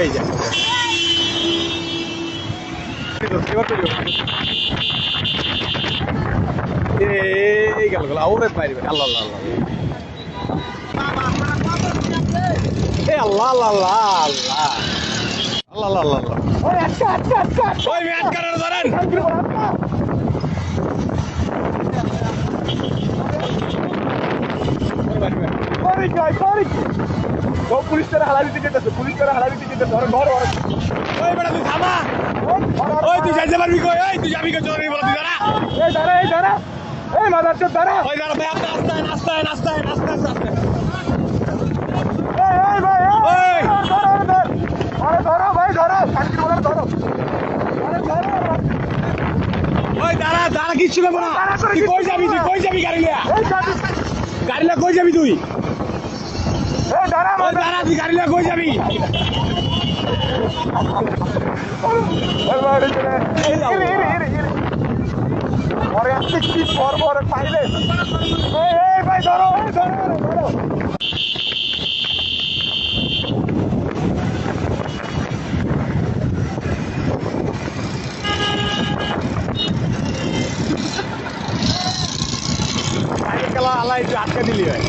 এই যে। এই গেল গেল। আউরে বাইরে বাইরে। আল্লাহ আল্লাহ আল্লাহ। এ আল্লাহ আল্লাহ আল্লাহ আল্লাহ। আল্লাহ আল্লাহ আল্লাহ আল্লাহ। ওই সরি জয় সরি ও পুলিশ তারা হালা দিতে যেতেছে পুলিশ তারা হালা দিতে যেতেছে ধরো ধরো ওই বেটা তুই থামা। ওই তুই যাইতে পারবি কই? ওই তুই যাবি কই? চলে বল তুই দাঁড়া। এই দাঁড়া এই দাঁড়া। এই মাদার চোদ দাঁড়া। ওই দাঁড়া ভাই আপনি আস্তে আস্তে আস্তে আস্তে আস্তে আস্তে এই এই ভাই। এই। ধরো ধরো। ধরো ভাই ধরো। শান্তি বলে ধরো। ওই দাঁড়া দাঁড়া কিচ্ছু না। তুই কই যাবি তুই। কই যাবি গাড়ি লিয়া গাড়িলা কই যাবি তুই দাঁড়া তুই গাড়িলা কই যাবি পরে আসতে কি পর পরে পাইলে ধরো ধরো গাড়ি খেলা আল্লাহ একটু আটকে দিলি ভাই।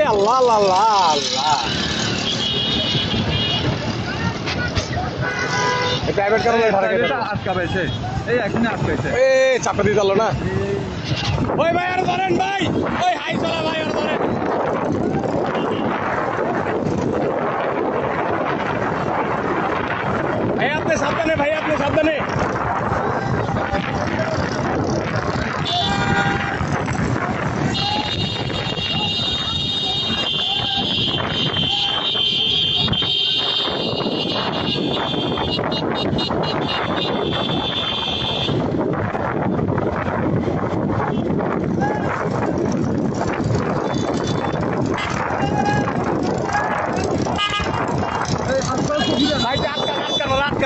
এ আল্লাহ আল্লাহ আল্লাহ আল্লাহ প্রাইভেট কারণে ধারে কেটে আটকাবেছে এই এখনই আটকাইছে। এ চাপা দিয়ে দিল না। ওই ভাই আর ধরেন ভাই। ওই হাই চলা ভাই আর ধরেন।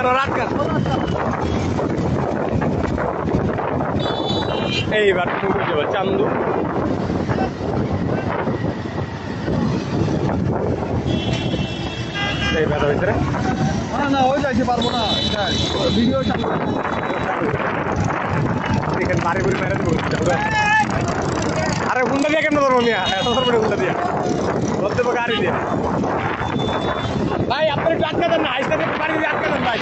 আটকানো আটকানো আটকানো এইবার তুমি যাব, চান্দু। এই ব্যথা হয়েছে রে না না ওই যাইতে পারব না ভিডিও চালু এখানে বাড়ি করে মেরে দেবো আরে হুন্ডা দিয়ে কেন ধরবো মিয়া? এত ধরবো হুন্ডা দিয়া। বলতে পারব গাড়ি দিয়া। ভাই আপনি একটু আটকা দেন না আইসা একটু বাড়ি দিয়ে আটকা দেন, ভাই।